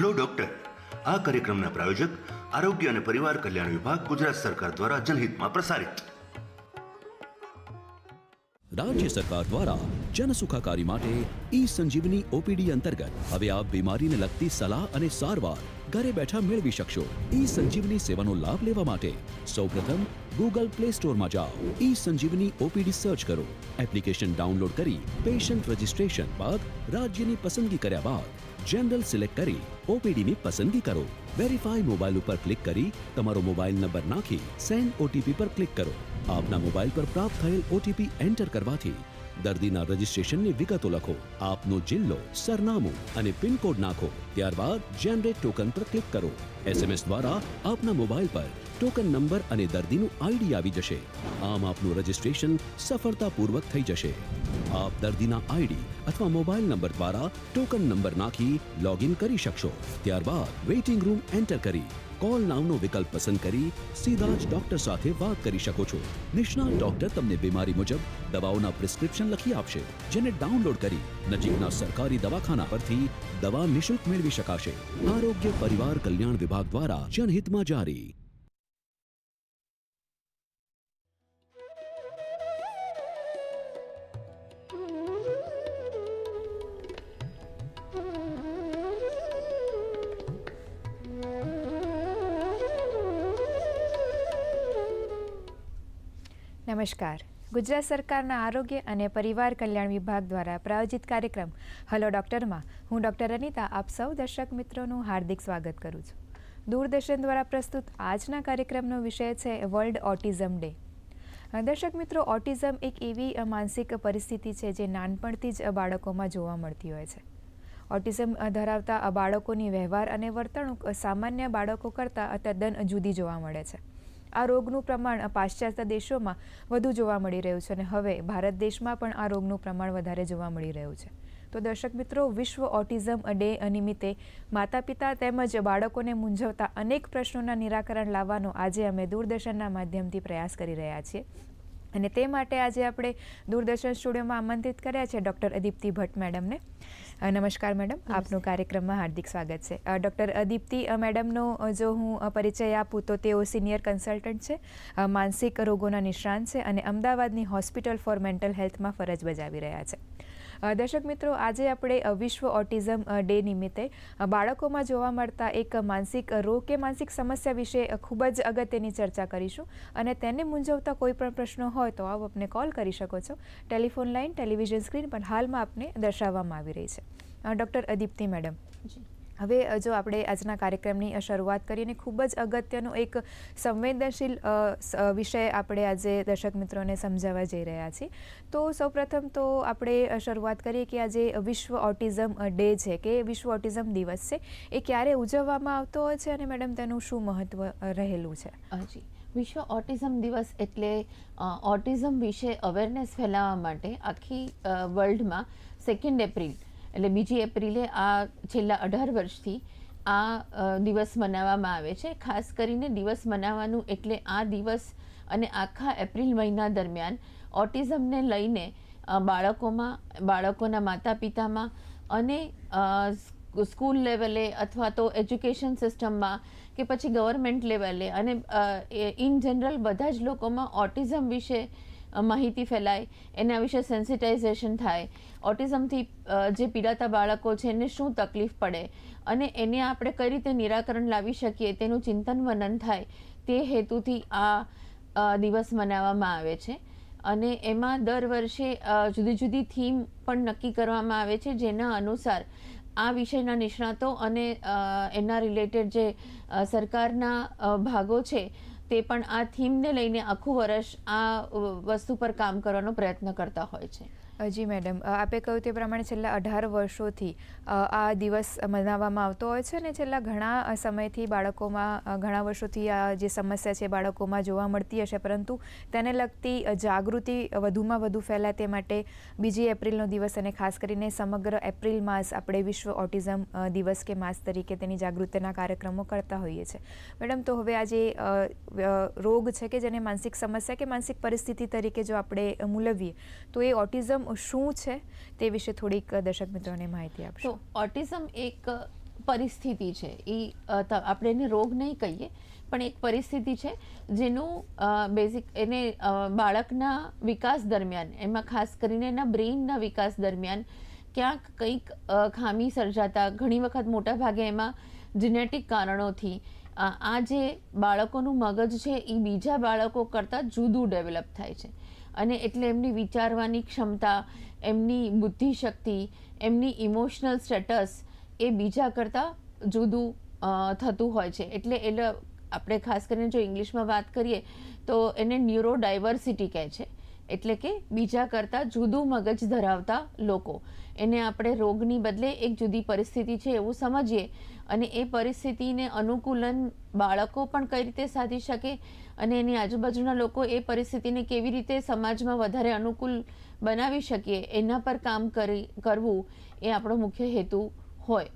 Hello doctor. આ કાર્યક્રમના પ્રાયોજક આરોગ્ય અને પરિવાર કલ્યાણ વિભાગ ગુજરાત સરકાર દ્વારા જનહિતમાં પ્રસારિત. રાજ્ય સરકાર દ્વારા જન સુખાકારી માટે ઈ સંજીવની ઓપીડી અંતર્ગત હવે આપ બીમારીને લગતી સલાહ અને સારવાર ઘરે બેઠા મેળવી શકશો. ઈ સંજીવની સેવાનો લાભ લેવા માટે સૌપ્રથમ ગૂગલ પ્લે સ્ટોરમાં જાઓ. ઈ સંજીવની ઓપીડી સર્ચ કરો. એપ્લિકેશન ડાઉનલોડ કરી પેશન્ટ રજિસ્ટ્રેશન બાદ રાજ્યની પસંદગી કર્યા બાદ જનરલ સિલેક્ટ કરી ઓપીડીની પસંદગી કરો. વેરીફાઈ મોબાઈલ ઉપર ક્લિક કરી તમારો મોબાઈલ નંબર નાખી સેન્ડ ઓટીપી પર ક્લિક કરો. આપના મોબાઈલ પર પ્રાપ્ત થયેલ ઓટીપી એન્ટર કરવાથી દર્દીના રજિસ્ટ્રેશનની વિગતો લખો. આપનો જિલ્લો, સરનામું અને પિનકોડ નાખો. ત્યારબાદ જનરેટ ટોકન પર ક્લિક કરો. એસએમએસ દ્વારા આપના મોબાઈલ પર ટોકન નંબર અને દર્દીનું આઈડી આવી જશે. આમ આપનું રજિસ્ટ્રેશન સફળતાપૂર્વક થઈ જશે. આપ દર્દીના આઈડી અથવા મોબાઈલ નંબર દ્વારા ટોકન નંબર નાખી લોગિન કરી શકશો. ત્યારબાદ વેઇટિંગ રૂમ એન્ટર કરી, કોલ નામનો વિકલ્પ પસંદ કરી સીધા જ ડોક્ટર સાથે વાત કરી શકો છો. નિષ્ણાત ડોક્ટર તમને બીમારી મુજબ દવાઓના પ્રિસ્ક્રિપ્શન લખી આપશે, જેને ડાઉનલોડ કરી નજીકના સરકારી દવાખાના પરથી દવા નિશુલ્ક મેળવી શકાશે. આરોગ્ય પરિવાર કલ્યાણ વિભાગ દ્વારા જનહિતમાં જારી. નમસ્કાર. ગુજરાત સરકારના આરોગ્ય અને પરિવાર કલ્યાણ વિભાગ દ્વારા પ્રાયોજિત કાર્યક્રમ હલો ડૉક્ટરમાં. હું ડૉક્ટર અનિતા, આપ સૌ દર્શક મિત્રોનું હાર્દિક સ્વાગત કરું છું. દૂરદર્શન દ્વારા પ્રસ્તુત આજના કાર્યક્રમનો વિષય છે વર્લ્ડ ઓટિઝમ ડે દર્શક મિત્રો ઓટિઝમ એક એવી માનસિક પરિસ્થિતિ છે જે નાનપણથી જ બાળકોમાં જોવા મળતી હોય છે. ઓટિઝમ ધરાવતા બાળકોની વ્યવહાર અને વર્તણૂક સામાન્ય બાળકો કરતાં તદ્દન જુદી જોવા મળે છે. આ રોગનું પ્રમાણ પાશ્ચાત્ય દેશોમાં વધુ જોવા મળી રહ્યું છે અને હવે ભારત દેશમાં પણ આ રોગનું પ્રમાણ વધારે જોવા મળી રહ્યું છે. તો દર્શક મિત્રો, વિશ્વ ઓટિઝમ ડે નિમિત્તે માતા પિતા તેમજ બાળકોને મૂંઝવતા અનેક પ્રશ્નોના નિરાકરણ લાવવાનો આજે અમે દૂરદર્શનના માધ્યમથી પ્રયાસ કરી રહ્યા છીએ. અને તે માટે આજે આપણે દૂરદર્શન સ્ટુડિયોમાં આમંત્રિત કર્યા છે ડૉક્ટર અદીપ્તિ ભટ્ટ મેડમને. નમસ્કાર મેડમ આપનું કાર્યક્રમમાં હાર્દિક સ્વાગત છે. ડૉક્ટર અદીપ્તિ મેડમનો જો હું પરિચય આપું તો તેઓ સિનિયર કન્સલ્ટન્ટ છે માનસિક રોગોના નિષ્ણાંત છે અને અમદાવાદની હોસ્પિટલ ફોર મેન્ટલ હેલ્થમાં ફરજ બજાવી રહ્યા છે. દર્શક મિત્રો, આજે આપણે વિશ્વ ઓટિઝમ ડે નિમિત્તે બાળકોમાં જોવા મળતા એક માનસિક રોગ કે માનસિક સમસ્યા વિશે ખૂબ જ અગત્યની ચર્ચા કરીશું. અને તેને મૂંઝવતા કોઈ પણ પ્રશ્નો હોય તો આપ આપને કોલ કરી શકો છો. ટેલિફોન લાઇન, ટેલિવિઝન સ્ક્રીન પર હાલમાં આપને દર્શાવવામાં આવી રહી છે. Doctor Adipti madam. હવે જો આપણે આજના કાર્યક્રમની શરૂઆત કરીએ ખૂબ જ અગત્યનો એક સંવેદનશીલ વિષય આપણે આજે દર્શક મિત્રોને સમજાવવા જઈ રહ્યા છીએ. તો સૌપ્રથમ તો આપણે શરૂઆત કરીએ કે આજે વિશ્વ ઓટિઝમ ડે છે કે વિશ્વ ઓટિઝમ દિવસ છે, એ ક્યારે ઉજવવામાં આવતો હોય છે અને મેડમ તેનું શું મહત્વ રહેલું છે? હાજી વિશ્વ ઓટિઝમ દિવસ એટલે ઓટિઝમ વિશે અવેરનેસ ફેલાવવા માટે આખી વર્લ્ડમાં સેકન્ડ એપ્રિલ એટલે બીજી એપ્રિલે આ છેલ્લા અઢાર વર્ષથી આ દિવસ મનાવવામાં આવે છે. ખાસ કરીને દિવસ મનાવવાનું એટલે આ દિવસ અને આખા એપ્રિલ મહિના દરમિયાન ઓટિઝમને લઈને બાળકોમાં, બાળકોના માતા પિતામાં અને સ્કૂલ લેવલે અથવા તો એજ્યુકેશન સિસ્ટમમાં કે પછી ગવર્મેન્ટ લેવલે અને ઇન જનરલ બધા જ લોકોમાં ઓટિઝમ વિશે માહિતી ફેલાય, એના વિશે સેન્સિટાઇઝેશન થાય. ઓટિઝમથી જે પીડાતા બાળકો છે, એને શું તકલીફ પડે? અને એને આપણે કઈ રીતે નિરાકરણ લાવી શકીએ? તેનું ચિંતન મનન થાય. તે હેતુથી આ દિવસ મનાવવામાં આવે છે. અને એમાં દર વર્ષે જુદી જુદી થીમ પણ નક્કી કરવામાં આવે છે, જેના અનુસાર આ વિષયના નિષ્ણાતો અને એના રિલેટેડ જે સરકારના ભાગો છે તે પણ આ થીમને લઈને આખું વર્ષ આ વસ્તુ પર કામ કરવાનો પ્રયત્ન કરતા હોય છે. જી મેડમ. આપે કહ્યું તે પ્રમાણે છેલ્લા અઢાર વર્ષોથી આ દિવસ મનાવવામાં આવતો હોય છે અને છેલ્લા ઘણા સમયથી બાળકોમાં ઘણા વર્ષોથી આ જે સમસ્યા છે બાળકોમાં જોવા મળતી હશે. પરંતુ તેને લગતી જાગૃતિ વધુમાં વધુ ફેલાય તે માટે બીજી એપ્રિલનો દિવસ અને ખાસ કરીને સમગ્ર એપ્રિલ માસ આપણે વિશ્વ ઓટિઝમ દિવસ કે માસ તરીકે તેની જાગૃતિના કાર્યક્રમો કરતા હોઈએ છીએ મેડમ તો હવે આજે અ, અ, રોગ છે કે જેને માનસિક સમસ્યા કે માનસિક પરિસ્થિતિ તરીકે જો આપણે મૂલવીએ તો એ ઓટિઝમ શું છે તે વિશે થોડીક દર્શક મિત્રોને માહિતી આપશો. ઓટિઝમ એક પરિસ્થિતિ છે. એ આપણે એને રોગ નહીં કહીએ, પણ એક પરિસ્થિતિ છે જેનું બેઝિક એને બાળકના વિકાસ દરમિયાન, એમાં ખાસ કરીને એના બ્રેઇનના વિકાસ દરમિયાન ક્યાંક કંઈક ખામી સર્જાતા, ઘણી વખત મોટા ભાગે એમાં જીનેટિક કારણોથી આ જે બાળકોનું મગજ છે એ બીજા બાળકો કરતાં જુદું ડેવલપ થાય છે. અને એટલે એમની વિચારવાની ક્ષમતા, એમની બુદ્ધિશક્તિ, એમની ઇમોશનલ સ્ટેટસ એ બીજા કરતાં જુદું થતું હોય છે. એટલે એટલે આપણે ખાસ કરીને જો ઇંગ્લિશમાં વાત કરીએ, તો એને ન્યુરો ડાયવર્સિટી કહે છે. એટલે કે બીજા કરતાં જુદું મગજ ધરાવતા લોકો. એને આપણે રોગની બદલે એક જુદી પરિસ્થિતિ છે એવું સમજીએ અને એ પરિસ્થિતિને અનુકૂલન બાળકો પણ કઈ રીતે સાધી શકે? અને એની આજુબાજુના લોકો એ પરિસ્થિતિને કેવી રીતે સમાજમાં વધારે અનુકૂળ બનાવી શકીએ, એના પર કામ કરી, કરવું એ આપણો મુખ્ય હેતુ હોય.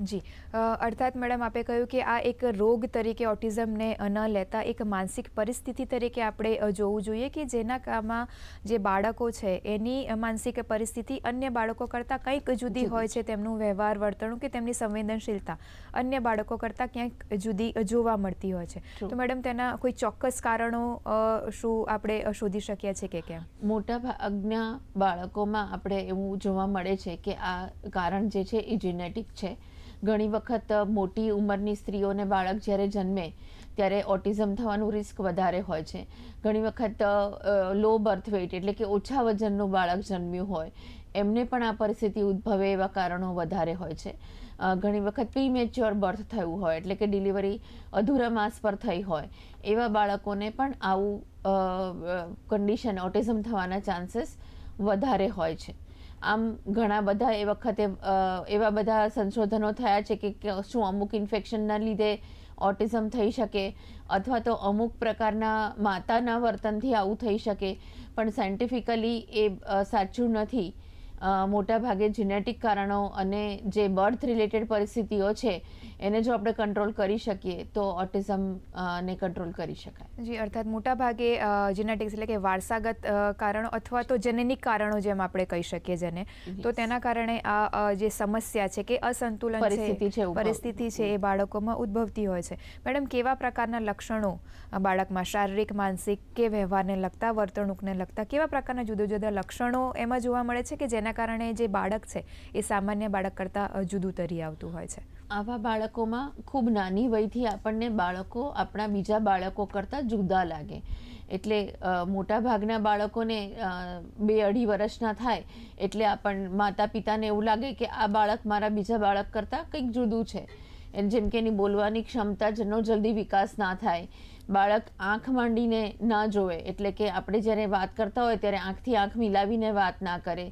જી. અર્થાત મેડમ આપે કહ્યું કે આ એક રોગ તરીકે ઓટિઝમને ન લેતા એક માનસિક પરિસ્થિતિ તરીકે આપણે જોવું જોઈએ કે જેના કામમાં જે બાળકો છે એની માનસિક પરિસ્થિતિ અન્ય બાળકો કરતાં કંઈક જુદી હોય છે. તેમનું વ્યવહાર વર્તણૂક કે તેમની સંવેદનશીલતા અન્ય બાળકો કરતાં ક્યાંક જુદી જોવા મળતી હોય છે. તો મેડમ તેના કોઈ ચોક્કસ કારણો શું આપણે શોધી શકીએ છીએ કે કેમ? મોટા ભાગના બાળકોમાં આપણે એવું જોવા મળે છે કે આ કારણ જે છે એ જેનેટિક છે. ઘણી વખત મોટી ઉંમરની સ્ત્રીઓને બાળક જ્યારે જન્મે, ત્યારે ઓટિઝમ થવાનું રિસ્ક વધારે હોય છે. ઘણી વખત લો બર્થ વેઇટ એટલે કે ઓછા વજનનું બાળક જન્મ્યું હોય, એમને પણ આ પરિસ્થિતિ ઉદ્ભવે એવા કારણો વધારે હોય છે. ઘણી વખત પ્રીમેચ્યોર બર્થ થયું હોય એટલે કે ડિલિવરી અધૂરા માસ પર થઈ હોય, એવા બાળકોને પણ આવું કન્ડિશન ઓટિઝમ થવાના ચાન્સીસ વધારે હોય છે. આમ ઘણા બધા એ વખતે એવા બધા સંશોધનો થયા છે કે શું અમુક ઇન્ફેક્શનના લીધે ઓટિઝમ થઈ શકે અથવા તો અમુક પ્રકારના માતાના વર્તનથી આવું થઈ શકે. પણ સાયન્ટિફિકલી એ સાચું નથી. અ, મોટા ભાગે જીનેટિક કારણો અને જે બર્થ રિલેટેડ પરિસ્થિતિઓ છે એને જો આપણે કંટ્રોલ કરી શકીએ તો ઓટિઝમ ને કંટ્રોલ કરી શકાય. જી અર્થાત મોટા ભાગે જેનેટિક્સ એટલે કે વારસાગત કારણો અથવા તો જનનિક કારણો જેમ આપણે કહી શકીએ જેને તો તેના કારણે આ જે સમસ્યા છે કે અસંતુલન પરિસ્થિતિ છે પરિસ્થિતિ છે એ બાળકોમાં ઉદ્ભવતી હોય છે. મેડમ કેવા પ્રકારના લક્ષણો બાળકમાં? શારીરિક માનસિક કે વ્યવહારને લગતા વર્તણૂકને લગતા કેવા પ્રકારના જુદા જુદા લક્ષણો એમાં જોવા મળે છે કે જેના કારણે જે બાળક છે, એ સામાન્ય બાળક કરતાં જુદું તરી આવતું હોય છે. આવા બાળકોમાં ખૂબ નાની વયથી આપણને બાળકો આપણા બીજા બાળકો કરતાં જુદા લાગે. એટલે મોટાભાગના બાળકોને બે અઢી વર્ષના થાય, એટલે આપણ માતા પિતાને એવું લાગે કે આ બાળક મારા બીજા બાળક કરતાં કંઈક જુદું છે. જેમ કે એની બોલવાની ક્ષમતા જેનો જલ્દી વિકાસ ના થાય. બાળક આંખ માંડીને ના જોવે, એટલે કે આપણે જ્યારે વાત કરતા હોય ત્યારે આંખથી આંખ મિલાવીને વાત ના કરે.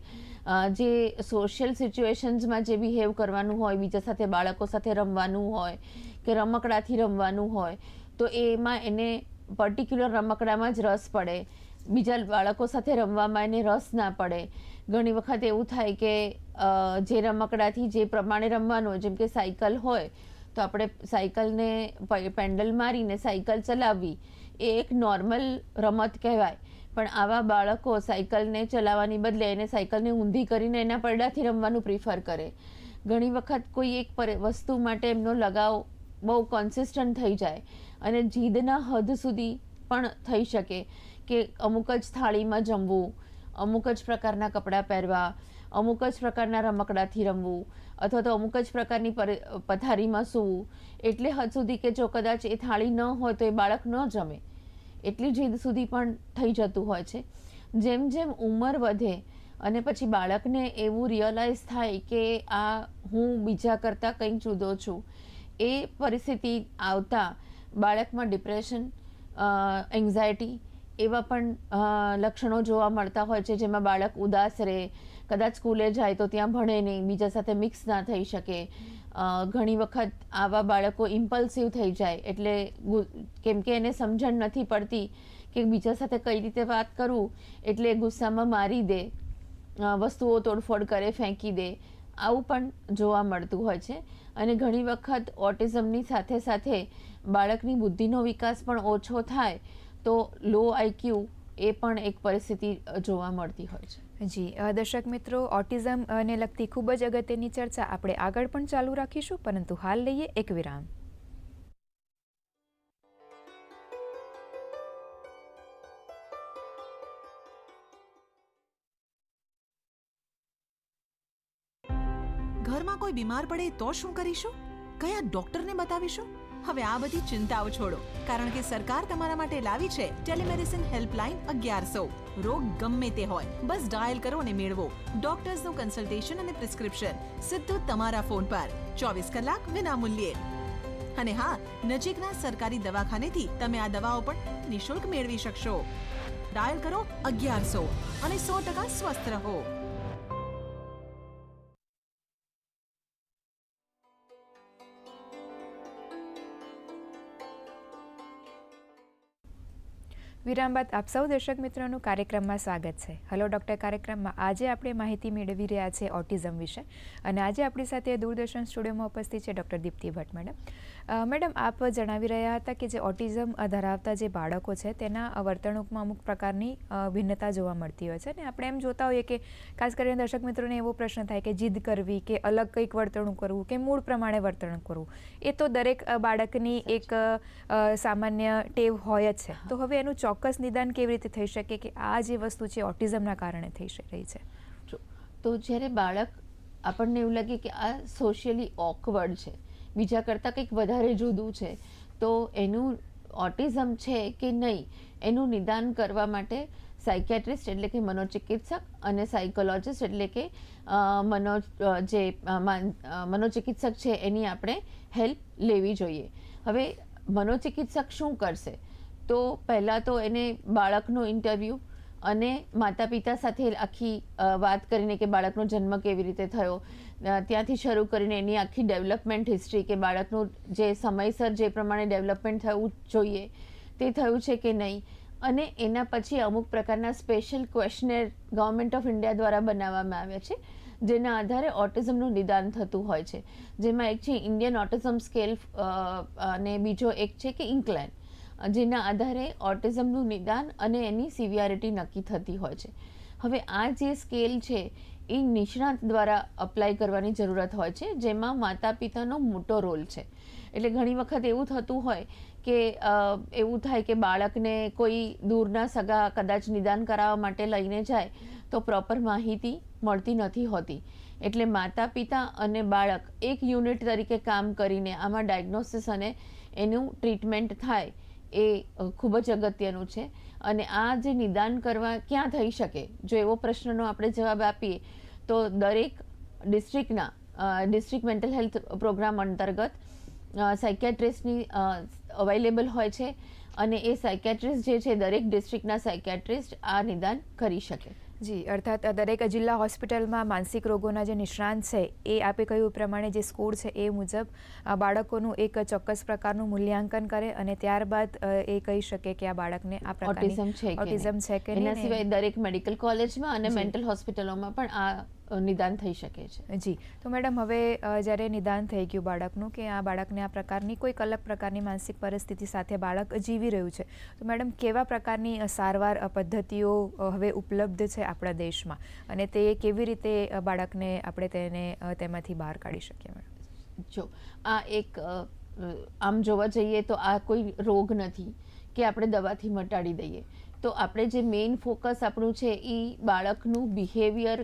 જે સોશિયલ સિચ્યુએશન્સમાં જે બિહેવ કરવાનું હોય, બીજા સાથે બાળકો સાથે રમવાનું હોય કે રમકડાથી રમવાનું હોય, તો એમાં એને પર્ટિક્યુલર રમકડામાં જ રસ પડે. બીજા બાળકો સાથે રમવામાં એને રસ ના પડે. ઘણી વખત એવું થાય કે જે રમકડાથી જે પ્રમાણે રમવાનું જેમ કે સાયકલ હોય, તો આપણે સાયકલને પેન્ડલ મારીને સાયકલ ચલાવવી એ એક નોર્મલ રમત કહેવાય. પણ આવા બાળકો સાયકલને ચલાવવાની બદલે એને સાયકલને ઊંધી કરીને એના પરડાથી રમવાનું પ્રિફર કરે. ઘણી વખત કોઈ એક વસ્તુ માટે એમનો લગાવ બહુ કોન્સિસ્ટન્ટ થઈ જાય અને જીદના હદ સુધી પણ થઈ શકે કે અમુક જ થાળીમાં જમવું, અમુક જ પ્રકારના કપડાં પહેરવા, અમુક જ પ્રકારના રમકડાથી રમવું અથવા તો અમુક જ પ્રકારની પર- પથારીમાં સૂવું. એટલે હદ સુધી કે જો કદાચ એ થાળી ન હોય તો એ બાળક ન જમે. એટલી જીદ સુધી પણ થઈ જતું હોય છે. જેમ જેમ ઉંમર વધે અને પછી બાળકને એવું રિયલાઇઝ થાય કે આ હું બીજા કરતાં કંઈક જુદો છું, એ પરિસ્થિતિ આવતા બાળકમાં ડિપ્રેશન એન્ઝાયટી એવા પણ લક્ષણો જોવા મળતા હોય છે જેમાં બાળક ઉદાસ રહે કદાચ સ્કૂલે જાય તો ત્યાં ભણે નહીં, બીજા સાથે મિક્સ ના થઈ શકે. ઘણી વખત આવા બાળકો ઇમ્પલ્સિવ થઈ જાય એટલે કેમ કે એને સમજણ નથી પડતી કે બીજા સાથે કઈ રીતે વાત કરવું એટલે ગુસ્સામાં મારી દે વસ્તુઓ તોડફોડ કરે, ફેંકી દે, આવું પણ જોવા મળતું હોય છે. અને ઘણી વખત ઓટિઝમની સાથે સાથે બાળકની બુદ્ધિનો વિકાસ પણ ઓછો થાય, તો લો આઈક્યુ એ પણ એક પરિસ્થિતિ જોવા મળતી હોય છે. જી દર્શક મિત્રો, ઓટિઝમ ને લગતી ખૂબ જ અગત્યની ચર્ચા આપણે આગળ પણ ચાલુ રાખીશું, પરંતુ હાલ લઈએ એક વિરામ. ઘરમાં કોઈ બીમાર પડે તો શું કરીશું? કયા ડોક્ટરને બતાવીશું? હવે આ બધી ચિંતાઓ છોડો. કારણ કે સરકાર તમારા માટે લાવી છે ટેલિમેડિસિન હેલ્પલાઇન અગિયારસો. રોગ ગમે તે હોય, બસ ડાયલ કરો અને મેળવો. ડોક્ટર્સનું કન્સલ્ટેશન અને પ્રિસ્ક્રિપ્શન સીધું તમારા ફોન પર. ચોવીસ કલાક વિનામૂલ્યે. અને હા, નજીકના સરકારી દવાખાનેથી તમે આ દવાઓ પણ નિઃશુલ્ક મેળવી શકશો. ડાયલ કરો અગિયારસો અને સો ટકા સ્વસ્થ રહો. વિરામ બાદ આપ સૌ દર્શક મિત્રોનું કાર્યક્રમમાં સ્વાગત છે. હલો ડૉક્ટર કાર્યક્રમમાં આજે આપણે માહિતી મેળવી રહ્યા છે ઓટિઝમ વિશે. અને આજે આપણી સાથે દૂરદર્શન સ્ટુડિયોમાં ઉપસ્થિત છે doctor Dipti Bhatt madam madam આપ જણાવી રહ્યા હતા કે જે ઓટિઝમ ધરાવતા જે બાળકો છે તેના વર્તણૂકમાં અમુક પ્રકારની ભિન્નતા જોવા મળતી હોય છે. અને આપણે એમ જોતા હોઈએ કે ખાસ કરીને દર્શક મિત્રોને એવો પ્રશ્ન થાય કે જીદ કરવી કે અલગ કંઈક વર્તણૂક કરવું કે મૂળ પ્રમાણે વર્તણૂક કરવું એ તો દરેક બાળકની એક સામાન્ય ટેવ હોય જ છે. તો હવે એનું ચોક્કસ નિદાન કેવી રીતે થઈ શકે કે આ જે વસ્તુ છે ઓટિઝમના કારણે થઈ રહી છે? જો, તો જ્યારે બાળક આપણને એવું લાગે કે આ સોશિયલી ઓકવર્ડ છે બીજા કરતાં કંઈક વધારે જુદું છે. તો એનું ઓટિઝમ છે કે નહીં, એનું નિદાન કરવા માટે સાયકેટ્રિસ્ટ એટલે કે મનોચિકિત્સક અને સાયકોલોજિસ્ટ એટલે કે મનો જે માન- મનોચિકિત્સક છે એની આપણે હેલ્પ લેવી જોઈએ. હવે મનોચિકિત્સક શું કરશે? તો પહેલાં તો એને બાળકનો ઇન્ટરવ્યૂ અને માતા પિતા સાથે આખી વાત કરીને કે બાળકનો જન્મ કેવી રીતે થયો ત્યાંથી શરૂ કરીને એની આખી ડેવલપમેન્ટ હિસ્ટ્રી કે બાળકનું જે સમયસર જે પ્રમાણે ડેવલપમેન્ટ થવું જોઈએ, તે થયું છે કે નહીં? અને એના પછી અમુક પ્રકારના special questionnaire government of India દ્વારા બનાવવામાં આવ્યા છે, જેના આધારે ઓટિઝમનું નિદાન થતું હોય છે. જેમાં એક છે, ઇન્ડિયન ઓટિઝમ સ્કેલ અને બીજો એક છે કે ઇન્કલાઇન જેના આધારે ઓટિઝમનું નિદાન અને એની સિવિયારિટી નક્કી થતી હોય છે. હવે આ જે સ્કેલ છે, એ નિષ્ણાત દ્વારા અપ્લાય કરવાની જરૂરત હોય છે, જેમાં માતા પિતાનો મોટો રોલ છે. એટલે ઘણી વખત એવું થતું હોય કે એવું થાય કે બાળકને કોઈ દૂરના સગા કદાચ નિદાન કરાવવા માટે લઈને જાય, તો પ્રોપર માહિતી મળતી નથી હોતી. એટલે માતા પિતા અને બાળક એક યુનિટ તરીકે કામ કરીને આમાં ડાયગ્નોસિસ અને એનું ટ્રીટમેન્ટ થાય એ ખૂબ જ અગત્યનું છે. અને આ જે નિદાન કરવા ક્યાં થઈ શકે? જો એવો પ્રશ્નનો આપણે જવાબ આપીએ, તો દરેક ડિસ્ટ્રિક્ટના ડિસ્ટ્રિક્ટ મેન્ટલ હેલ્થ પ્રોગ્રામ અંતર્ગત સાયકેટ્રિસ્ટની અવેલેબલ હોય છે. અને એ સાયકેટ્રિસ્ટ જે છે, દરેક ડિસ્ટ્રિક્ટના સાયકેટ્રિસ્ટ આ નિદાન કરી શકે. જી અર્થાત દરેક જિલ્લા હોસ્પિટલમાં માનસિક રોગોના જે નિષ્ણાંત છે એ આપે કહ્યું પ્રમાણે જે સ્કોર છે એ મુજબ આ બાળકોનું એક ચોક્કસ પ્રકારનું મૂલ્યાંકન કરે અને ત્યારબાદ એ કહી શકે કે આ બાળકને આ પ્રકારની ઓટિઝમ છે કે એના સિવાય દરેક મેડિકલ કોલેજમાં અને મેન્ટલ હોસ્પિટલોમાં પણ આ નિદાન થઈ શકે છે. જી. તો મેડમ હવે જ્યારે નિદાન થઈ ગયું બાળકનું કે આ બાળકને આ પ્રકારની કોઈક અલગ પ્રકારની માનસિક પરિસ્થિતિ સાથે બાળક જીવી રહ્યું છે તો મેડમ કેવા પ્રકારની સારવાર પદ્ધતિઓ હવે ઉપલબ્ધ છે આપણા દેશમાં? અને તે કેવી રીતે બાળકને આપણે તેને તેમાંથી બહાર કાઢી શકીએ મેડમ? જો આ એક આમ જોવા જઈએ તો આ કોઈ રોગ નથી કે આપણે દવાથી મટાડી દઈએ. તો આપણે જે મેઇન ફોકસ આપણું છે એ બાળકનું બિહેવિયર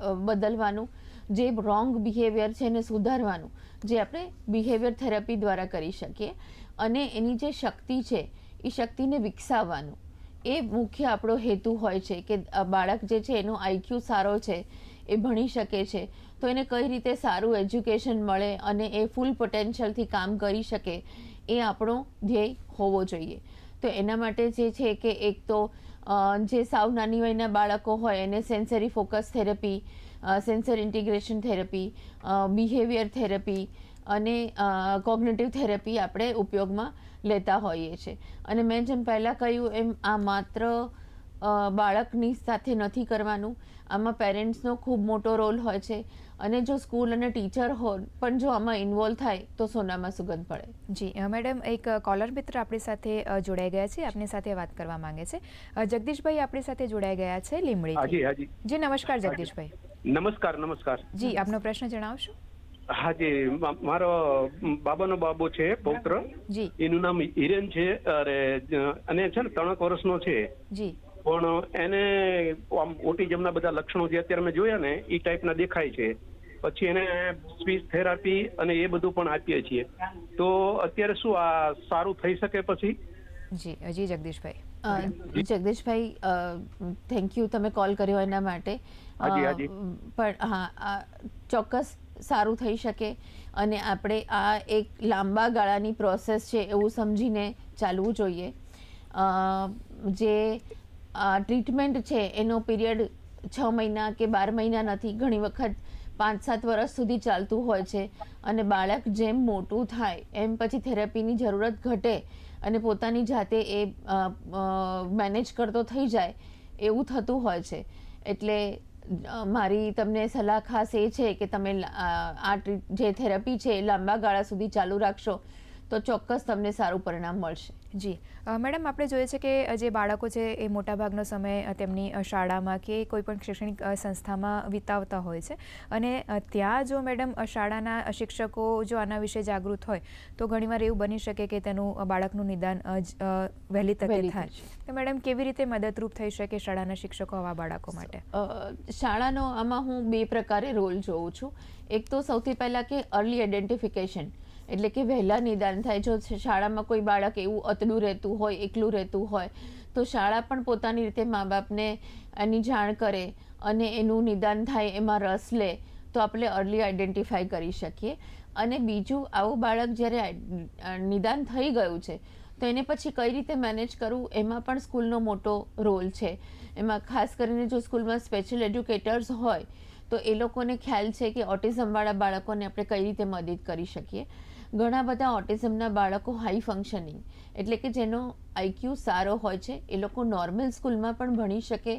બદલવાનું, જે રોંગ બિહેવિયર છે એને સુધારવાનું, જે આપણે બિહેવિયર થેરાપી દ્વારા કરી શકીએ. અને એની જે શક્તિ છે, એ શક્તિને વિકસાવવાનું. એ મુખ્ય આપણો હેતુ હોય છે કે બાળક જે છે, એનો આઈક્યુ સારો છે, એ ભણી શકે છે, તો એને કઈ રીતે સારું એજ્યુકેશન મળે અને એ ફૂલ પોટેન્શિયલથી કામ કરી શકે, એ આપણો ધ્યેય હોવો જોઈએ. તો એના માટે જે છે કે, એક તો જે સાવ નાની વયના બાળકો હોય એને sensory focus therapy sensor integration therapy behaviour therapy અને કોગ્નેટિવ થેરપી આપણે ઉપયોગમાં લેતા હોઈએ છીએ અને મેં જેમ પહેલાં કહ્યું એમ આ માત્ર બાળકની સાથે નથી કરવાનું. આમાં પેરેન્ટ્સનો ખૂબ મોટો રોલ હોય છે. અને જો સ્કૂલ અને ટીચર હોય પણ જો આમાં ઇન્વોલ્વ થાય તો સોનામાં સુગંધ પડે. જી મેડમ એક કોલર મિત્ર આપણી સાથે જોડાઈ ગયા છે. આપની સાથે વાત કરવા માંગે છે. જગદીશભાઈ આપણી સાથે જોડાઈ ગયા છે લીમડી હાજી હાજી. જી નમસ્કાર જગદીશભાઈ. નમસ્કાર નમસ્કાર. જી આપનો પ્રશ્ન જણાવશો? હાજી મારો બાબાનો બાબો છે પૌત્ર. જી. એનું નામ હિરેન છે અરે અને છે ને ત્રણક વર્ષનો છે. જી. પણ એને આમ ઓટિઝમના બધા લક્ષણો જે અત્યારે મેં જોયા ને એ ટાઈપના દેખાય છે. પછી એને સ્પીચ થેરાપી અને એ બધું પણ આપીએ છીએ. તો અત્યારે શું આ સારું થઈ શકે પછી? જી જી જગદીશભાઈ. જગદીશભાઈ થેન્ક યુ તમે કોલ કર્યો એના માટે. પણ હા આ ચોક્કસ સારું થઈ શકે અને આપણે આ એક લાંબા ગાળાની પ્રોસેસ છે એવું સમજીને ચાલવું જોઈએ. જે ટ્રીટમેન્ટ છે, એનો પીરિયડ છ મહિના કે બાર મહિના નથી, ઘણી વખત પાંચ સાત વર્ષ સુધી ચાલતું હોય છે. અને બાળક જેમ મોટું થાય, એમ પછી થેરાપીની જરૂરત ઘટે અને પોતાની જાતે એ મેનેજ કરતો થઈ જાય, એવું થતું હોય છે. એટલે મારી તમને સલાહ ખાસ એ છે કે તમે આ જે થેરાપી છે એ લાંબા ગાળા સુધી ચાલુ રાખશો. તો ચોક્કસ તમને સારું પરિણામ મળશે. જી. મેડમ આપણે જોઈએ છે કે જે બાળકો છે એ મોટાભાગનો સમય તેમની શાળામાં કે કોઈ પણ શૈક્ષણિક સંસ્થામાં વિતાવતા હોય છે. અને ત્યાં જો મેડમ શાળાના શિક્ષકો જો આના વિશે જાગૃત હોય તો ઘણીવાર એવું બની શકે કે તેનું બાળકનું નિદાન વહેલી તકે થાય. તો મેડમ કેવી રીતે મદદરૂપ થઈ શકે શાળાના શિક્ષકો આવા બાળકો માટે? શાળાનો આમાં હું બે પ્રકારે રોલ જોઉં છું. એક તો સૌથી પહેલાં કે અર્લી આઈડેન્ટિફિકેશન એટલે કે વહેલા નિદાન થાય. જો શાળામાં કોઈ બાળક એવું અતડું રહેતું હોય, એકલું રહેતું હોય, તો શાળા પણ પોતાની રીતે મા બાપને એની જાણ કરે અને એનું નિદાન થાય, એમાં રસ લે, તો આપણે અર્લી આઈડેન્ટિફાઈ કરી શકીએ. અને બીજું, આવું બાળક જ્યારે નિદાન થઈ ગયું છે, તો એને પછી કઈ રીતે મેનેજ કરવું, એમાં પણ સ્કૂલનો મોટો રોલ છે. એમાં ખાસ કરીને જો સ્કૂલમાં સ્પેશિયલ એડ્યુકેટર્સ હોય, તો એ લોકોને ખ્યાલ છે કે ઓટિઝમવાળા બાળકોને આપણે કઈ રીતે મદદ કરી શકીએ. ઘણા બધા ઓટિઝમના બાળકો હાઈ ફંક્શનિંગ એટલે કે જેનો આઈક્યુ સારો હોય છે, એ લોકો નોર્મલ સ્કૂલમાં પણ ભણી શકે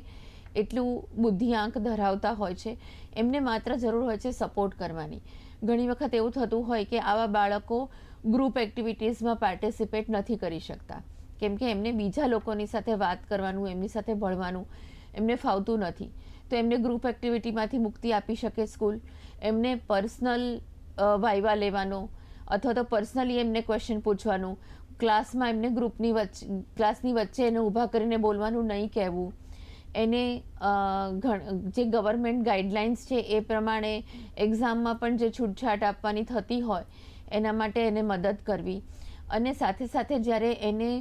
એટલું બુદ્ધિઆંક ધરાવતા હોય છે. એમને માત્ર જરૂર હોય છે સપોર્ટ કરવાની. ઘણી વખત એવું થતું હોય કે આવા બાળકો ગ્રુપ એક્ટિવિટીઝમાં પાર્ટિસિપેટ નથી કરી શકતા. કેમ કે એમને બીજા લોકોની સાથે વાત કરવાનું, એમની સાથે ભણવાનું એમને ફાવતું નથી. તો એમને ગ્રુપ એક્ટિવિટીમાંથી મુક્તિ આપી શકે સ્કૂલ એમને પર્સનલ વાયવા લેવાનો અથવા તો પર્સનલી એમને ક્વેશ્ચન પૂછવાનું ક્લાસમાં એમને ગ્રુપની વચ્ચે ક્લાસની વચ્ચે એને ઊભા કરીને બોલવાનું નહીં કહેવું. એને જે ગવર્મેન્ટ ગાઈડલાઇન્સ છે એ પ્રમાણે એક્ઝામમાં પણ જે છૂટછાટ આપવાની થતી હોય, એના માટે એને મદદ કરવી. અને સાથે સાથે જ્યારે એને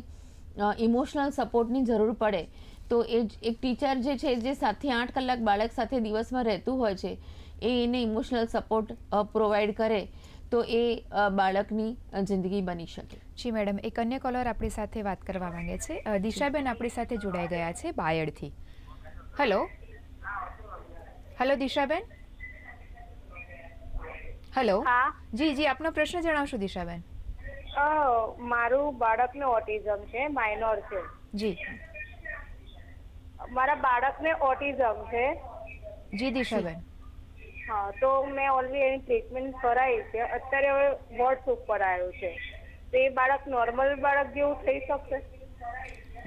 ઇમોશનલ સપોર્ટની જરૂર પડે, તો એ જ, એક ટીચર જે છે, જે સાતથી આઠ કલાક બાળક સાથે દિવસમાં રહેતું હોય છે, એ એને ઇમોશનલ સપોર્ટ પ્રોવાઈડ કરે. તો એ બાળકની જિંદગી બની શકે. જી મેડમ એક અન્ય કોલર આપણી સાથે વાત કરવા માંગે છે. દિશાબેન આપણી સાથે જોડાઈ ગયા છે બાયડથી. Hello hello Dishaben? હલો હા. જી જી આપનો પ્રશ્ન જણાવશો દિશાબેન. મારું બાળકને ઓટિઝમ છે માઇનોર છે. જી. મારા બાળકને ઓટિઝમ છે. જી દિશાબેન. હા, તો મેં ઓલરેડી એની ટ્રીટમેન્ટ કરાવી છે. અત્યારે હવે વોટ્સ ઉપર આવ્યું છે. તો એ બાળક નોર્મલ બાળક જેવું થઈ શકશે?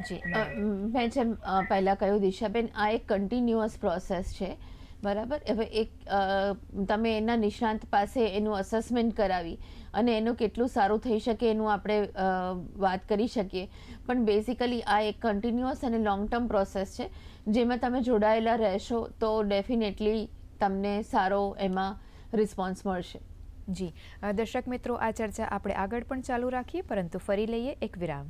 જી મેં જેમ પહેલાં કહ્યું દિશાબેન, આ એક કન્ટિન્યુઅસ પ્રોસેસ છે. બરાબર? હવે એક તમે એના નિષ્ણાંત પાસે એનું અસેસમેન્ટ કરાવી અને એનું કેટલું સારું થઈ શકે એનું આપણે વાત કરી શકીએ. પણ બેઝિકલી આ એક કન્ટિન્યુઅસ અને લોંગ ટર્મ પ્રોસેસ છે. જેમાં તમે જોડાયેલા રહેશો તો ડેફિનેટલી તમને સારો એમાં રિસ્પોન્સ મળશે. જી. દર્શક મિત્રો આ ચર્ચા આપણે આગળ પણ ચાલુ રાખીએ પરંતુ ફરી લઈએ એક વિરામ.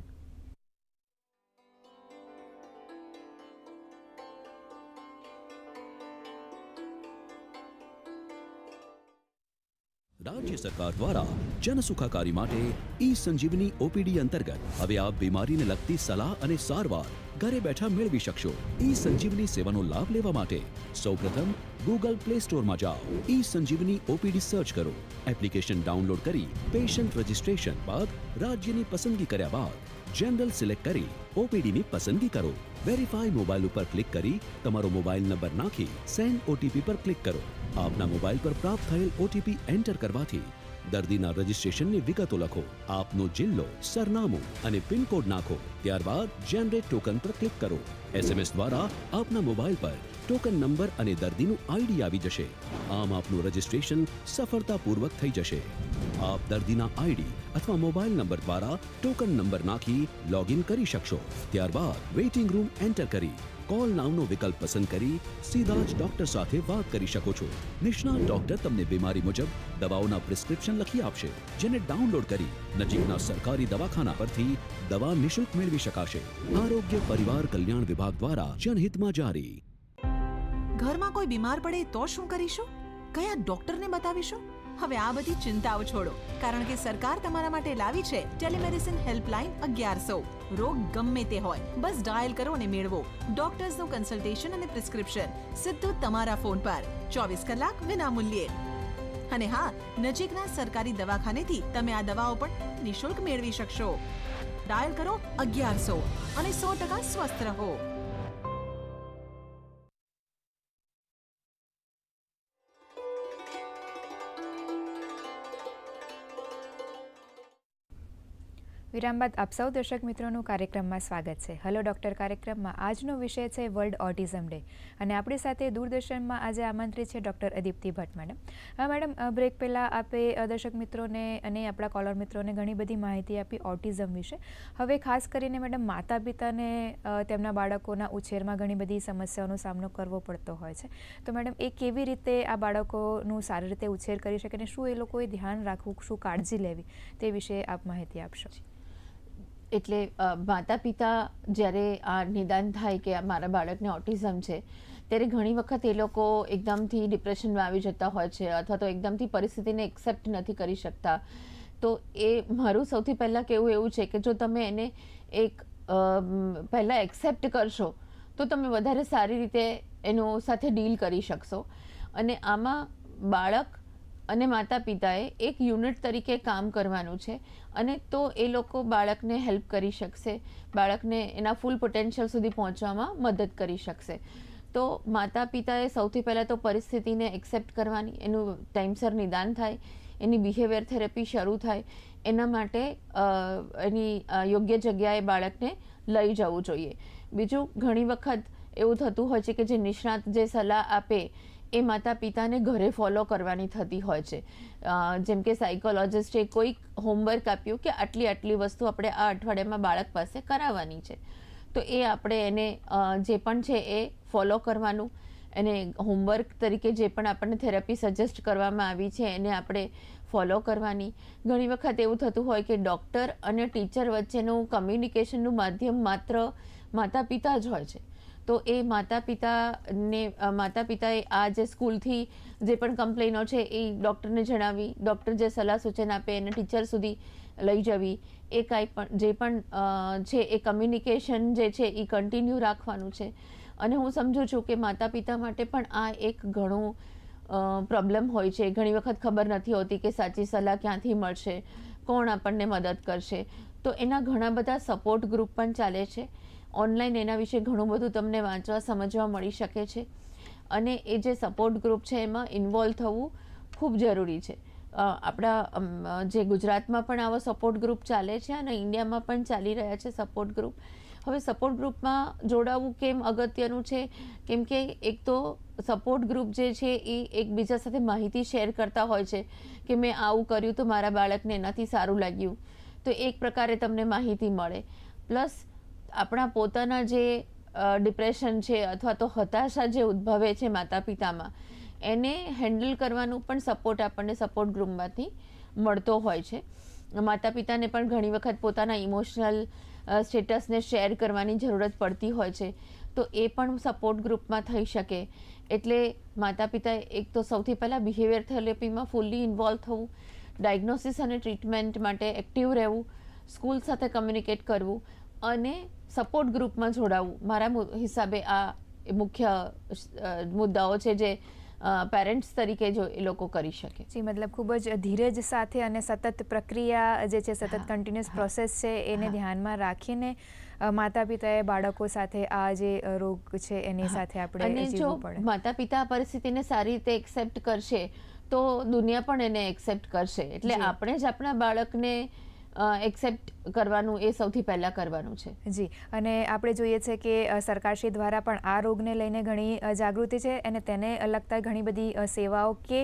રાજ્ય સરકાર દ્વારા જન સુખાકારી માટે ઈ સંજીવની ઓપીડી અંતર્ગત હવે આપ બીમારીને લગતી સલાહ અને સારવાર ઘરે બેઠા મેળવી શકશો. ઈ સંજીવની સેવાનો લાભ લેવા માટે સૌપ્રથમ ગૂગલ પ્લે સ્ટોરમાં જાઓ. ઈ સંજીવની ઓપીડી સર્ચ કરો. એપ્લિકેશન ડાઉનલોડ કરી પેશન્ટ રજિસ્ટ્રેશન બાદ રાજ્યની પસંદગી કર્યા બાદ જનરલ સિલેક્ટ કરી ઓપીડીની પસંદગી કરો. વેરીફાઈ મોબાઈલ ઉપર ક્લિક કરી તમારો મોબાઈલ નંબર નાખી સેન્ડ ઓટીપી પર ક્લિક કરો. આપના મોબાઈલ પર પ્રાપ્ત થયેલ ઓટીપી એન્ટર કરવાથી દર્દીના રજિસ્ટ્રેશનની વિગતો લખો, આપનો જિલ્લો, સરનામું અને પિનકોડ નાખો. ત્યારબાદ જનરેટ ટોકન પર ક્લિક કરો. એસએમએસ દ્વારા આપના મોબાઈલ પર ટોકન નંબર અને દર્દીનું આઈડી આવી જશે. આમ આપનું રજિસ્ટ્રેશન સફળતાપૂર્વક થઈ જશે. આપ દર્દીના આઈડી અથવા મોબાઈલ નંબર દ્વારા ટોકન નંબર નાખી લોગિન કરી શકશો. ત્યારબાદ વેઇટિંગ રૂમ એન્ટર કરી. કોલ નામનો વિકલ્પ પસંદ કરી સીધા જ ડોક્ટર સાથે વાત કરી શકો છો. નિષ્ણાત ડોક્ટર તમને બીમારી મુજબ દવાઓના પ્રિસ્ક્રિપ્શન લખી આપશે, જેને ડાઉનલોડ કરી નજીકના સરકારી દવાખાના પરથી દવા નિશુલ્ક મેળવી શકાશે. આરોગ્ય પરિવાર કલ્યાણ વિભાગ દ્વારા જનહિતમાં જારી. ઘરમાં કોઈ બીમાર પડે તો શું કરીશું? કયા ડોક્ટરને બતાવીશું? હવે આ બધી ચિંતાઓ છોડો. કારણ કે સરકાર તમારા માટે લાવી છે ટેલિમેડિસિન હેલ્પલાઇન અગિયારસો. રોગ ગમે તે હોય, બસ ડાયલ કરો અને મેળવો. ડોક્ટર્સનું કન્સલ્ટેશન અને પ્રિસ્ક્રિપ્શન સીધું તમારા ફોન પર. ચોવીસ કલાક વિનામૂલ્યે. અને હા, નજીકના સરકારી દવાખાનેથી તમે આ દવાઓ પણ નિઃશુલ્ક મેળવી શકશો. ડાયલ કરો અગિયારસો અને સો ટકા સ્વસ્થ રહો. વિરામ બાદ આપ સૌ દર્શક મિત્રોનું કાર્યક્રમમાં સ્વાગત છે. હલો ડૉક્ટર કાર્યક્રમમાં આજનો વિષય છે વર્લ્ડ ઓટિઝમ ડે અને આપણી સાથે દૂરદર્શનમાં આજે આમંત્રિત છે ડૉક્ટર અદીપ્તિ ભટ્ટ મેડમ હા મેડમ બ્રેક પહેલાં આપે દર્શક મિત્રોને અને આપણા કોલર મિત્રોને ઘણી બધી માહિતી આપી ઓટિઝમ વિશે. હવે ખાસ કરીને મેડમ માતા પિતાને તેમના બાળકોના ઉછેરમાં ઘણી બધી સમસ્યાઓનો સામનો કરવો પડતો હોય છે. તો મેડમ એ કેવી રીતે આ બાળકોનું સારી રીતે ઉછેર કરી શકે અને શું એ લોકોએ ધ્યાન રાખવું, શું કાળજી લેવી તે વિશે આપ માહિતી આપશો? એટલે માતા પિતા જ્યારે આ નિદાન થાય કે મારા બાળકને ઓટિઝમ છે, ત્યારે ઘણી વખત એ લોકો એકદમથી ડિપ્રેશનમાં આવી જતા હોય છે અથવા તો એકદમથી પરિસ્થિતિને એક્સેપ્ટ નથી કરી શકતા. તો એ મારું સૌથી પહેલાં કહેવું એવું છે કે જો તમે એને એક પહેલાં એક્સેપ્ટ કરશો, તો તમે વધારે સારી રીતે એનો સાથે ડીલ કરી શકશો. અને આમાં બાળક અને માતા પિતાએ એક યુનિટ તરીકે કામ કરવાનું છે અને તો એ લોકો બાળકને હેલ્પ કરી શકશે, બાળકને એના ફૂલ પોટેન્શિયલ સુધી પહોંચવામાં મદદ કરી શકશે. તો માતા પિતાએ સૌથી પહેલાં તો પરિસ્થિતિને એક્સેપ્ટ કરવાની, એનું ટાઈમસર નિદાન થાય, એની બિહેવિયર થેરેપી શરૂ થાય, એના માટે એની યોગ્ય જગ્યાએ બાળકને લઈ જવું જોઈએ. બીજું, ઘણી વખત એવું થતું હોય છે કે જે નિષ્ણાત જે સલાહ આપે એ માતા પિતાને ઘરે ફોલો કરવાની થતી હોય છે. જેમ કે સાયકોલોજિસ્ટે કોઈક હોમવર્ક આપ્યું કે આટલી આટલી વસ્તુ આપણે આ અઠવાડિયામાં બાળક પાસે કરાવવાની છે. તો એ આપણે એને જે પણ છે એ ફોલો કરવાનું. એને હોમવર્ક તરીકે જે પણ આપણને થેરપી સજેસ્ટ કરવામાં આવી છે એને આપણે ફોલો કરવાની. ઘણી વખત એવું થતું હોય કે ડૉક્ટર અને ટીચર વચ્ચેનું કમ્યુનિકેશનનું માધ્યમ માત્ર માતા પિતા જ હોય છે. તો એ માતા પિતાને માતા પિતાએ આ જે સ્કૂલથી જે પણ કમ્પ્લેનો છે એ ડૉક્ટરને જણાવી, ડૉક્ટર જે સલાહ સૂચન આપે એને ટીચર સુધી લઈ જવી. એ કાંઈ પણ, જે પણ છે એ કમ્યુનિકેશન જે છે એ કન્ટિન્યુ રાખવાનું છે. અને હું સમજુ છું કે માતા પિતા માટે પણ આ એક ઘણું પ્રોબ્લેમ હોય છે. ઘણી વખત ખબર નથી હોતી કે સાચી સલાહ ક્યાંથી મળશે, કોણ આપણને મદદ કરશે. તો એના ઘણા બધા સપોર્ટ ગ્રુપ પણ ચાલે છે. ઓનલાઈન એના વિશે ઘણું બધું તમને વાંચવા, સમજવા મળી શકે છે. અને એ જે સપોર્ટ ગ્રુપ છે એમાં ઇન્વોલ્વ થવું ખૂબ જરૂરી છે. આપણા જે ગુજરાતમાં પણ આવા સપોર્ટ ગ્રુપ ચાલે છે અને ઇન્ડિયામાં પણ ચાલી રહ્યા છે સપોર્ટ ગ્રુપ હવે સપોર્ટ ગ્રુપમાં જોડાવવું કેમ અગત્યનું છે? કેમ કે એક તો સપોર્ટ ગ્રુપ જે છે એ એકબીજા સાથે માહિતી શેર કરતા હોય છે કે મેં આવું કર્યું તો મારા બાળકને એનાથી સારું લાગ્યું. તો એક પ્રકારે તમને માહિતી મળે. પ્લસ આપણા પોતાના જે ડિપ્રેશન છે અથવા તો હતાશા જે ઉદ્ભવે છે માતા પિતામાં એને હેન્ડલ કરવાનું પણ સપોર્ટ આપણને સપોર્ટ ગ્રુપમાંથી મળતો હોય છે. માતા પિતાને પણ ઘણી વખત પોતાના ઇમોશનલ સ્ટેટસને શેર કરવાની જરૂરત પડતી હોય છે. તો એ પણ સપોર્ટ ગ્રુપમાં થઈ શકે. એટલે માતા પિતા એક તો સૌથી પહેલાં બિહેવિયર થેરેપીમાં ફૂલ્લી ઇન્વોલ્વ થવું ડાયગ્નોસિસ અને ટ્રીટમેન્ટ માટે એક્ટિવ રહેવું સ્કૂલ સાથે કમ્યુનિકેટ કરવું અને સપોર્ટ ગ્રુપમાં જોડાવવું મારા હિસાબે આ મુખ્ય મુદ્દાઓ છે જે પેરેન્ટ્સ તરીકે જો એ લોકો કરી શકે. જી મતલબ ખૂબ જ ધીરજ સાથે અને સતત પ્રક્રિયા જે છે સતત કન્ટિન્યુઅસ પ્રોસેસ છે એને ધ્યાનમાં રાખીને માતા પિતાએ બાળકો સાથે આ જે રોગ છે એની સાથે આપણે જીવવું પડે. માતા પિતા આ પરિસ્થિતિને સારી રીતે એક્સેપ્ટ કરશે તો દુનિયા પણ એને એક્સેપ્ટ કરશે. એટલે આપણે જ આપણા બાળકને એક્સેપ્ટ કરવાનું એ સૌથી પહેલાં કરવાનું છે. જી અને આપણે જોઈએ છે કે સરકારશ્રી દ્વારા પણ આ રોગને લઈને ઘણી જાગૃતિ છે અને તેને લગતા ઘણી બધી સેવાઓ કે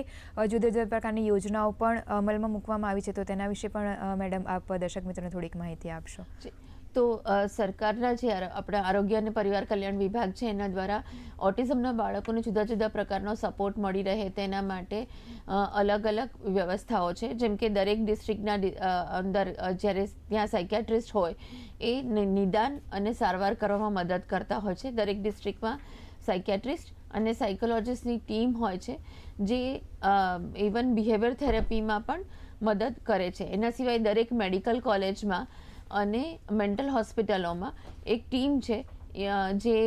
જુદા જુદા પ્રકારની યોજનાઓ પણ અમલમાં મૂકવામાં આવી છે. તો તેના વિશે પણ મેડમ આપ દર્શક મિત્રોને થોડીક માહિતી આપશો. જી. તો સરકારના જે આપણા આરોગ્ય અને પરિવાર કલ્યાણ વિભાગ છે, એના દ્વારા ઓટિઝમના બાળકોને જુદા જુદા પ્રકારનો સપોર્ટ મળી રહે તેના માટે અલગ અલગ વ્યવસ્થાઓ છે. જેમ કે દરેક ડિસ્ટ્રિક્ટના અંદર જ્યારે ત્યાં સાયકિયાટ્રિસ્ટ હોય, એ નિદાન અને સારવાર કરવામાં મદદ કરતા હોય છે. દરેક ડિસ્ટ્રિક્ટમાં સાયકિયાટ્રિસ્ટ અને સાયકોલોજિસ્ટની ટીમ હોય છે, જે ઇવન બિહેવિયર થેરપીમાં પણ મદદ કરે છે. એના સિવાય દરેક મેડિકલ કોલેજમાં અને મેન્ટલ હોસ્પિટલોમાં એક ટીમ છે જે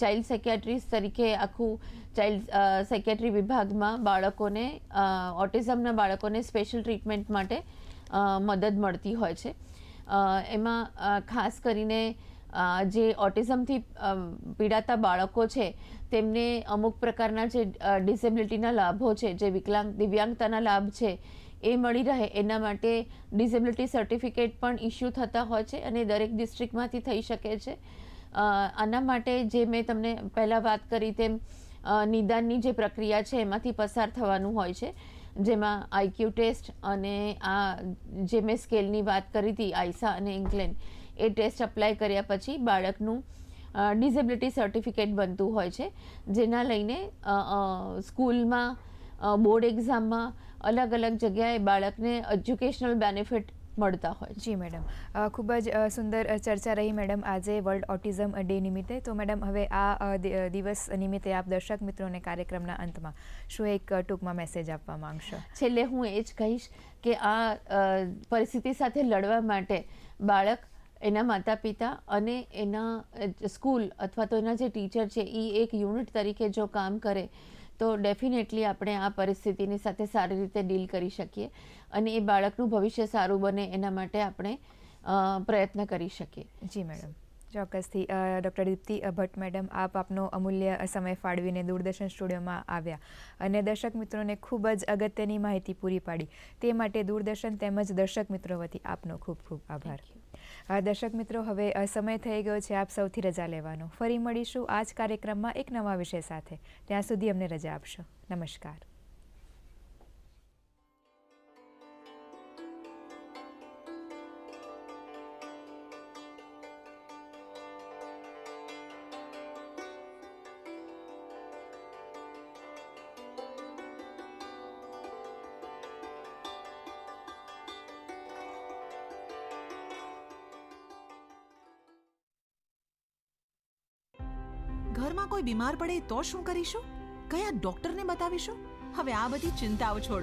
ચાઇલ્ડ સેક્રેટરીઝ તરીકે આખું ચાઇલ્ડ સેક્રેટરી વિભાગમાં બાળકોને ઓટિઝમના બાળકોને સ્પેશિયલ ટ્રીટમેન્ટ માટે મદદ મળતી હોય છે. એમાં ખાસ કરીને જે ઓટિઝમથી પીડાતા બાળકો છે, તેમને અમુક પ્રકારના જે ડિસેબિલિટીના લાભો છે, જે વિકલાંગ, દિવ્યાંગતાના લાભ છે એ મળી રહે એના માટે ડિસેબિલિટી સર્ટિફિકેટ પણ ઇસ્યુ થતા હોય છે અને દરેક ડિસ્ટ્રિક્ટમાંથી થઈ શકે છે. આના માટે જે મેં તમને પહેલાં વાત કરી તેમ નિદાનની જે પ્રક્રિયા છે એમાંથી પસાર થવાનું હોય છે. જેમાં આઈક્યુ ટેસ્ટ અને આ જે મેં સ્કેલની વાત કરી હતી આઈસા અને ઇન્કલેન, એ ટેસ્ટ અપ્લાય કર્યા પછી બાળકનું ડિઝેબિલિટી સર્ટિફિકેટ બનતું હોય છે. જેના લઈને સ્કૂલમાં બોર્ડ એક્ઝામમાં અલગ અલગ જગ્યાએ બાળકને એજ્યુકેશનલ બેનિફિટ મળતા હોય જી મેડમ. ખૂબ જ સુંદર ચર્ચા રહી મેડમ આજે વર્લ્ડ ઓટિઝમ ડે નિમિત્તે. તો મેડમ હવે આ દિવસ નિમિત્તે આપ દર્શક મિત્રોને કાર્યક્રમના અંતમાં શું એક ટૂંકમાં મેસેજ આપવા માંગશો? છેલ્લે હું એ જ કહીશ કે આ પરિસ્થિતિ સાથે લડવા માટે બાળક એના માતા પિતા અને એના સ્કૂલ અથવા તો એના જે ટીચર છે એ એક યુનિટ તરીકે જો કામ કરે તો ડેફિનેટલી આપણે આ પરિસ્થિતિની સાથે સારી રીતે ડીલ કરી શકીએ અને એ બાળકનું ભવિષ્ય સારું બને એના માટે આપણે પ્રયત્ન કરી શકીએ. જી મેડમ. ચોક્કસથી ડૉક્ટર દીપ્તિ ભટ્ટ મેડમ, આપ આપનો અમૂલ્ય સમય ફાળવીને દૂરદર્શન સ્ટુડિયોમાં આવ્યા. અને દર્શક મિત્રોને ખૂબ જ અગત્યની માહિતી પૂરી પાડી. તે માટે દૂરદર્શન તેમજ દર્શક મિત્રો વતી આપનો ખૂબ ખૂબ આભાર. દર્શક મિત્રો, હવે સમય થઈ ગયો છે આપ સૌથી રજા લેવાનો. ફરી મળીશું આ જ કાર્યક્રમમાં એક નવા વિષય સાથે. ત્યાં સુધી અમને રજા આપશો. નમસ્કાર. બીમાર પડે તો શું કરીશું? કયા ડોક્ટરને બતાવીશું? હવે આ બધી ચિંતાઓ છોડો